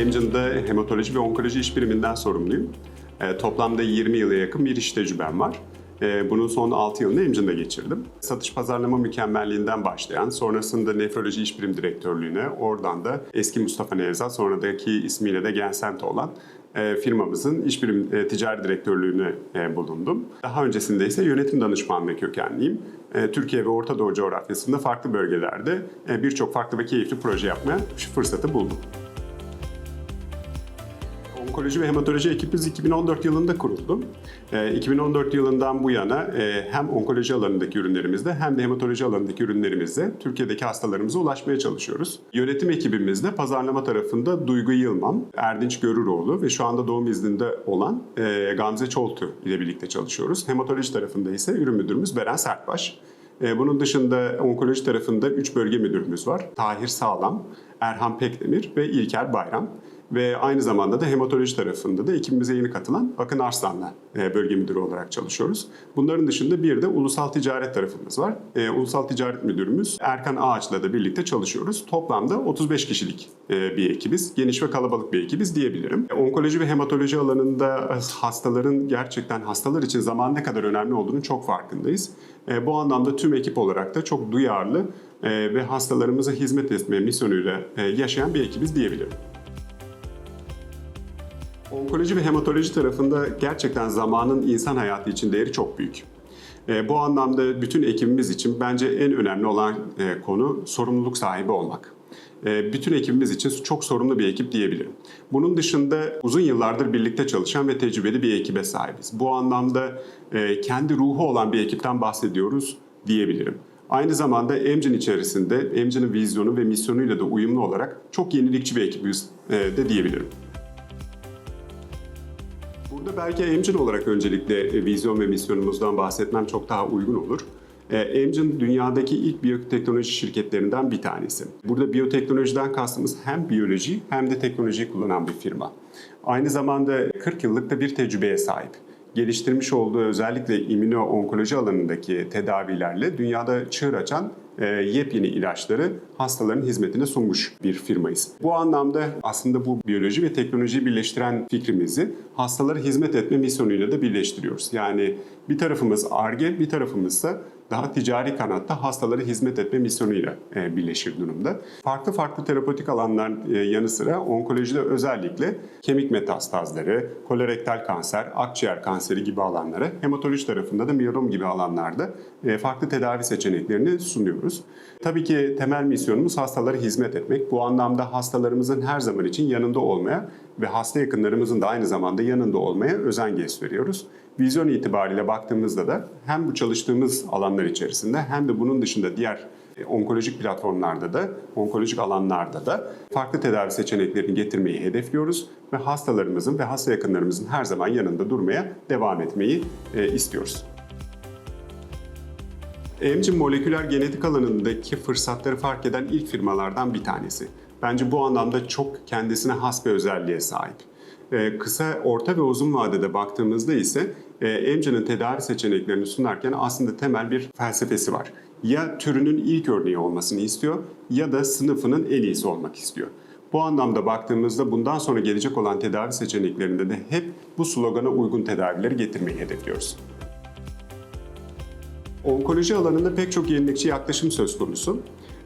Amgen'da hematoloji ve onkoloji iş biriminden sorumluyum. E, toplamda 20 yıla yakın bir iş tecrübem var. E, bunun son 6 yılını Amgen'da geçirdim. Satış pazarlama mükemmelliğinden başlayan, sonrasında nefroloji iş birim direktörlüğüne, oradan da eski Mustafa Nevzat, sonradaki ismiyle de Gensent olan e, firmamızın iş birim e, ticari direktörlüğüne e, bulundum. Daha öncesinde ise yönetim danışmanlığı kökenliyim. Türkiye ve Orta Doğu coğrafyasında farklı bölgelerde birçok farklı ve keyifli proje yapmaya fırsatı buldum. Onkoloji ve hematoloji ekibimiz 2014 yılında kuruldu. Ee, 2014 yılından bu yana e, hem onkoloji alanındaki ürünlerimizde hem de hematoloji alanındaki ürünlerimizde Türkiye'deki hastalarımıza ulaşmaya çalışıyoruz. Yönetim ekibimizde pazarlama tarafında Duygu Yılmam, Erdinç Görüroğlu ve şu anda doğum izninde olan e, Gamze Çoltu ile birlikte çalışıyoruz. Hematoloji tarafında ise ürün müdürümüz Beren Sertbaş. E, Bunun dışında onkoloji tarafında 3 bölge müdürümüz var. Tahir Sağlam, Erhan Pekdemir ve İlker Bayram. Ve aynı zamanda da hematoloji tarafında da ekibimize yeni katılan Akın Arslan'la e, bölge müdürü olarak çalışıyoruz. Bunların dışında bir de ulusal ticaret tarafımız var. E, Ulusal ticaret müdürümüz Erkan Ağaç'la da birlikte çalışıyoruz. Toplamda 35 kişilik e, bir ekibiz. Geniş ve kalabalık bir ekibiz diyebilirim. Onkoloji ve hematoloji alanında hastaların gerçekten hastalar için zaman ne kadar önemli olduğunu çok farkındayız. Bu anlamda tüm ekip olarak da çok duyarlı ve hastalarımıza hizmet etme misyonuyla yaşayan bir ekibiz diyebilirim. Onkoloji ve hematoloji tarafında gerçekten zamanın insan hayatı için değeri çok büyük. E, bu anlamda bütün ekibimiz için bence en önemli olan e, konu sorumluluk sahibi olmak. E, bütün ekibimiz için çok sorumlu bir ekip diyebilirim. Bunun dışında uzun yıllardır birlikte çalışan ve tecrübeli bir ekibe sahibiz. Bu anlamda kendi ruhu olan bir ekipten bahsediyoruz diyebilirim. Aynı zamanda Amgen içerisinde Amgen'in vizyonu ve misyonuyla da uyumlu olarak çok yenilikçi bir ekibiz de diyebilirim. Burada belki Amgen olarak öncelikle e, vizyon ve misyonumuzdan bahsetmem çok daha uygun olur. E, Amgen dünyadaki ilk biyoteknoloji şirketlerinden bir tanesi. Burada biyoteknolojiden kastımız hem biyoloji hem de teknolojiyi kullanan bir firma. Aynı zamanda 40 yıllık da bir tecrübeye sahip. Geliştirmiş olduğu özellikle immüno-onkoloji alanındaki tedavilerle dünyada çığır açan yepyeni ilaçları hastaların hizmetine sunmuş bir firmayız. Bu anlamda aslında bu biyoloji ve teknolojiyi birleştiren fikrimizi hastalara hizmet etme misyonuyla da birleştiriyoruz. Yani bir tarafımız ARGE, bir tarafımız da daha ticari kanatta hastalara hizmet etme misyonuyla e, birleşir durumda. Farklı farklı terapötik alanlar e, yanı sıra onkolojide özellikle kemik metastazları, kolorektal kanser, akciğer kanseri gibi alanlara, hematoloji tarafında da miyelom gibi alanlarda e, farklı tedavi seçeneklerini sunuyoruz. Tabii ki temel misyonumuz hastalara hizmet etmek. Bu anlamda hastalarımızın her zaman için yanında olmaya ve hasta yakınlarımızın da aynı zamanda yanında olmaya özen gösteriyoruz. Vizyon itibariyle baktığımızda da hem bu çalıştığımız alanlar içerisinde hem de bunun dışında diğer e, onkolojik platformlarda da, onkolojik alanlarda da farklı tedavi seçeneklerini getirmeyi hedefliyoruz ve hastalarımızın ve hasta yakınlarımızın her zaman yanında durmaya devam etmeyi e, istiyoruz. Amgen moleküler genetik alanındaki fırsatları fark eden ilk firmalardan bir tanesi. Bence bu anlamda çok kendisine has bir özelliğe sahip. Ee, kısa, orta ve uzun vadede baktığımızda ise e, Amgen'in tedavi seçeneklerini sunarken aslında temel bir felsefesi var. Ya türünün ilk örneği olmasını istiyor ya da sınıfının en iyisi olmak istiyor. Bu anlamda baktığımızda bundan sonra gelecek olan tedavi seçeneklerinde de hep bu slogana uygun tedavileri getirmeyi hedefliyoruz. Onkoloji alanında pek çok yenilikçi yaklaşım söz konusu.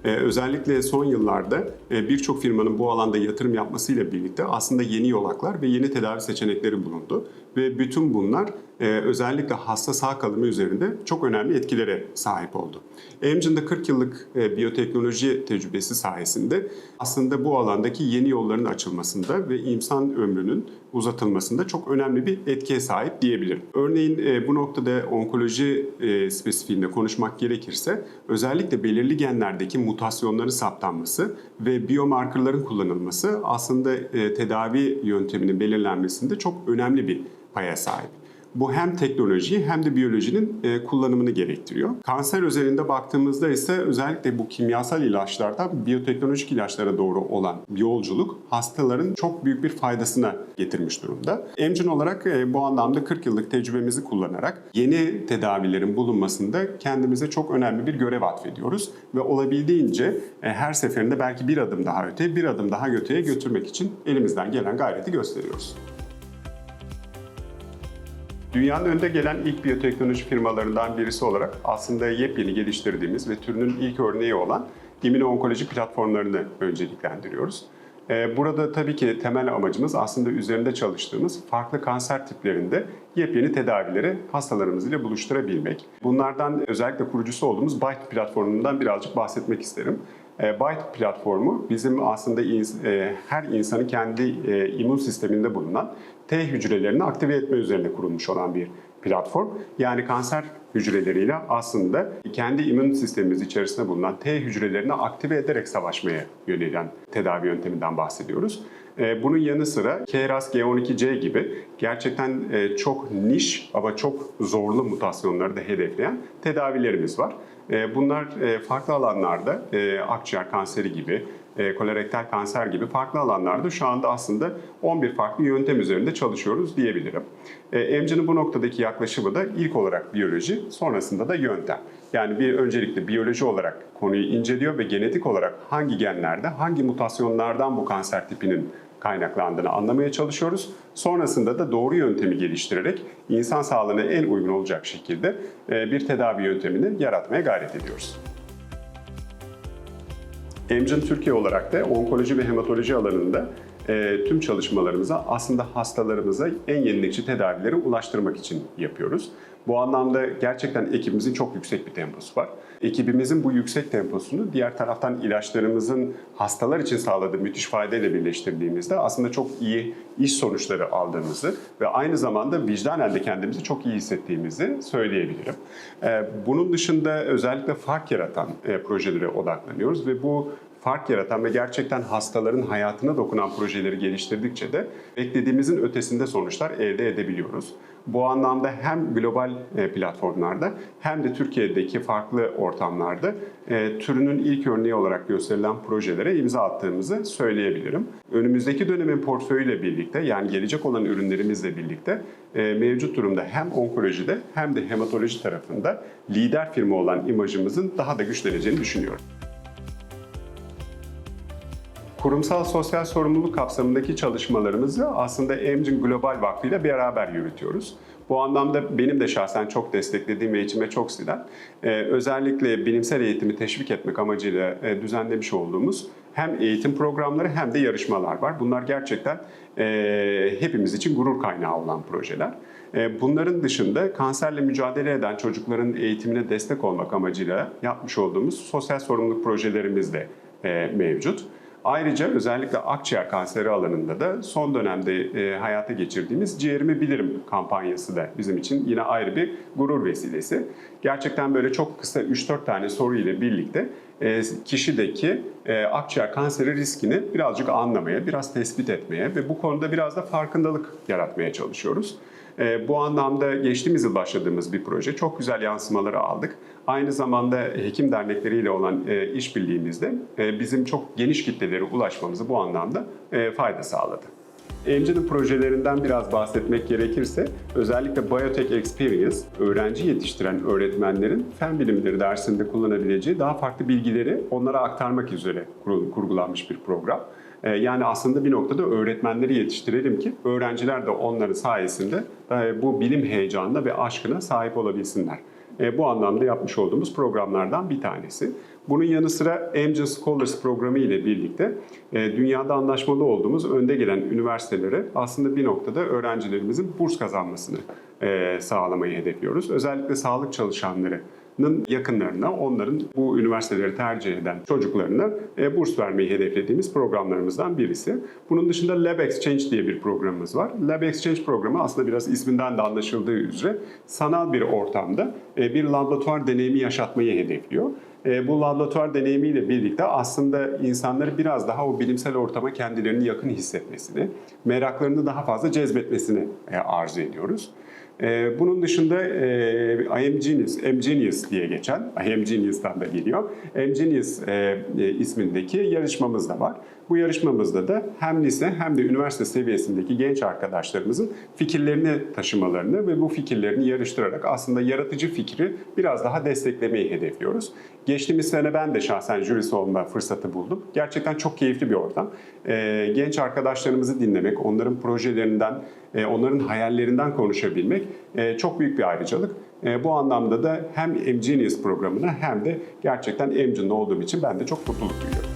Ee, özellikle son yıllarda e, birçok firmanın bu alanda yatırım yapmasıyla birlikte aslında yeni yolaklar ve yeni tedavi seçenekleri bulundu. Ve bütün bunlar e, özellikle hasta sağ kalımı üzerinde çok önemli etkilere sahip oldu. Amgen'de 40 yıllık e, biyoteknoloji tecrübesi sayesinde aslında bu alandaki yeni yolların açılmasında ve insan ömrünün uzatılmasında çok önemli bir etkiye sahip diyebilirim. Örneğin e, bu noktada onkoloji e, spesifiğinde konuşmak gerekirse özellikle belirli genlerdeki mutasyonların saptanması ve biomarkerların kullanılması aslında e, tedavi yönteminin belirlenmesinde çok önemli bir paya sahip. Bu hem teknolojiyi hem de biyolojinin e, kullanımını gerektiriyor. Kanser özelinde baktığımızda ise özellikle bu kimyasal ilaçlardan biyoteknolojik ilaçlara doğru olan yolculuk hastaların çok büyük bir faydasına getirmiş durumda. Emcin olarak e, bu anlamda 40 yıllık tecrübemizi kullanarak yeni tedavilerin bulunmasında kendimize çok önemli bir görev atfediyoruz ve olabildiğince e, her seferinde belki bir adım daha öte, bir adım daha öteye götürmek için elimizden gelen gayreti gösteriyoruz. Dünyanın önde gelen ilk biyoteknoloji firmalarından birisi olarak aslında yepyeni geliştirdiğimiz ve türünün ilk örneği olan immüno-onkoloji platformlarını önceliklendiriyoruz. Ee, Burada tabii ki temel amacımız aslında üzerinde çalıştığımız farklı kanser tiplerinde yepyeni tedavileri hastalarımız ile buluşturabilmek. Bunlardan özellikle kurucusu olduğumuz Byte platformundan birazcık bahsetmek isterim. E, Byte platformu bizim aslında e, her insanın kendi e, immün sisteminde bulunan T hücrelerini aktive etme üzerine kurulmuş olan bir platform. Yani kanser hücreleriyle aslında kendi immün sistemimiz içerisinde bulunan T hücrelerini aktive ederek savaşmaya yönelen tedavi yönteminden bahsediyoruz. E, Bunun yanı sıra KRAS G12C gibi gerçekten e, çok niş ama çok zorlu mutasyonları da hedefleyen tedavilerimiz var. E, Bunlar farklı alanlarda akciğer kanseri gibi, kolorektal kanser gibi farklı alanlarda şu anda aslında 11 farklı yöntem üzerinde çalışıyoruz diyebilirim. Emci'nin bu noktadaki yaklaşımı da ilk olarak biyoloji, sonrasında da yöntem. Yani bir öncelikle biyoloji olarak konuyu inceliyor ve genetik olarak hangi genlerde, hangi mutasyonlardan bu kanser tipinin kaynaklandığını anlamaya çalışıyoruz. Sonrasında da doğru yöntemi geliştirerek insan sağlığına en uygun olacak şekilde e, bir tedavi yöntemini yaratmaya gayret ediyoruz. Emcin Türkiye olarak da onkoloji ve hematoloji alanında e, tüm çalışmalarımızı aslında hastalarımıza en yenilikçi tedavileri ulaştırmak için yapıyoruz. Bu anlamda gerçekten ekibimizin çok yüksek bir temposu var. Ekibimizin bu yüksek temposunu diğer taraftan ilaçlarımızın hastalar için sağladığı müthiş faydayla birleştirdiğimizde aslında çok iyi iş sonuçları aldığımızı ve aynı zamanda vicdanen de kendimizi çok iyi hissettiğimizi söyleyebilirim. E, Bunun dışında özellikle fark yaratan e, projelere odaklanıyoruz ve bu fark yaratan ve gerçekten hastaların hayatına dokunan projeleri geliştirdikçe de beklediğimizin ötesinde sonuçlar elde edebiliyoruz. Bu anlamda hem global e, platformlarda hem de Türkiye'deki farklı ortamlarda e, türünün ilk örneği olarak gösterilen projelere imza attığımızı söyleyebilirim. Önümüzdeki dönemin portföyüyle birlikte yani gelecek olan ürünlerimizle birlikte e, mevcut durumda hem onkolojide hem de hematoloji tarafında lider firma olan imajımızın daha da güçleneceğini düşünüyorum. Kurumsal sosyal sorumluluk kapsamındaki çalışmalarımızı aslında Emcin Global Vakfı ile beraber yürütüyoruz. Bu anlamda benim de şahsen çok desteklediğim ve içime çok sinen e, özellikle bilimsel eğitimi teşvik etmek amacıyla e, düzenlemiş olduğumuz hem eğitim programları hem de yarışmalar var. Bunlar gerçekten e, hepimiz için gurur kaynağı olan projeler. Bunların dışında kanserle mücadele eden çocukların eğitimine destek olmak amacıyla yapmış olduğumuz sosyal sorumluluk projelerimiz de e, mevcut. Ayrıca özellikle akciğer kanseri alanında da son dönemde e, hayata geçirdiğimiz Ciğerimi Bilirim kampanyası da bizim için yine ayrı bir gurur vesilesi. Gerçekten böyle çok kısa 3-4 tane soru ile birlikte e, kişideki e, akciğer kanseri riskini birazcık anlamaya, biraz tespit etmeye ve bu konuda biraz da farkındalık yaratmaya çalışıyoruz. E, bu anlamda geçtiğimiz yıl başladığımız bir proje. Çok güzel yansımaları aldık. Aynı zamanda hekim dernekleriyle olan e, işbirliğimizde e, bizim çok geniş kitlelere ulaşmamızı bu anlamda e, fayda sağladı. Emci'nin projelerinden biraz bahsetmek gerekirse özellikle Biotech Experience, öğrenci yetiştiren öğretmenlerin fen bilimleri dersinde kullanabileceği daha farklı bilgileri onlara aktarmak üzere kur- kurgulanmış bir program. Ee, Yani aslında bir noktada öğretmenleri yetiştirelim ki öğrenciler de onların sayesinde e, bu bilim heyecanına ve aşkına sahip olabilsinler. E, Bu anlamda yapmış olduğumuz programlardan bir tanesi. Bunun yanı sıra Amgen Scholars programı ile birlikte e, dünyada anlaşmalı olduğumuz önde gelen üniversitelere aslında bir noktada öğrencilerimizin burs kazanmasını e, sağlamayı hedefliyoruz. Özellikle sağlık çalışanlarının yakınlarına, onların bu üniversiteleri tercih eden çocuklarına e, burs vermeyi hedeflediğimiz programlarımızdan birisi. Bunun dışında Lab Exchange diye bir programımız var. Lab Exchange programı aslında biraz isminden de anlaşıldığı üzere sanal bir ortamda e, bir laboratuvar deneyimi yaşatmayı hedefliyor. E, bu laboratuvar deneyimiyle birlikte aslında insanları biraz daha o bilimsel ortama kendilerini yakın hissetmesini, meraklarını daha fazla cezbetmesini arzu ediyoruz. E, bunun dışında e, IM Genius, M Genius diye geçen, IM Genius'tan da geliyor, M Genius e, e, ismindeki yarışmamız da var. Bu yarışmamızda da hem lise hem de üniversite seviyesindeki genç arkadaşlarımızın fikirlerini taşımalarını ve bu fikirlerini yarıştırarak aslında yaratıcı fikri biraz daha desteklemeyi hedefliyoruz. Geçtiğimiz sene ben de şahsen jürisi olma fırsatı buldum. Gerçekten çok keyifli bir ortam. Ee, genç arkadaşlarımızı dinlemek, onların projelerinden, e, onların hayallerinden konuşabilmek e, çok büyük bir ayrıcalık. E, bu anlamda da hem M Genius programına hem de gerçekten Emcan'da olduğum için ben de çok mutluluk duyuyorum.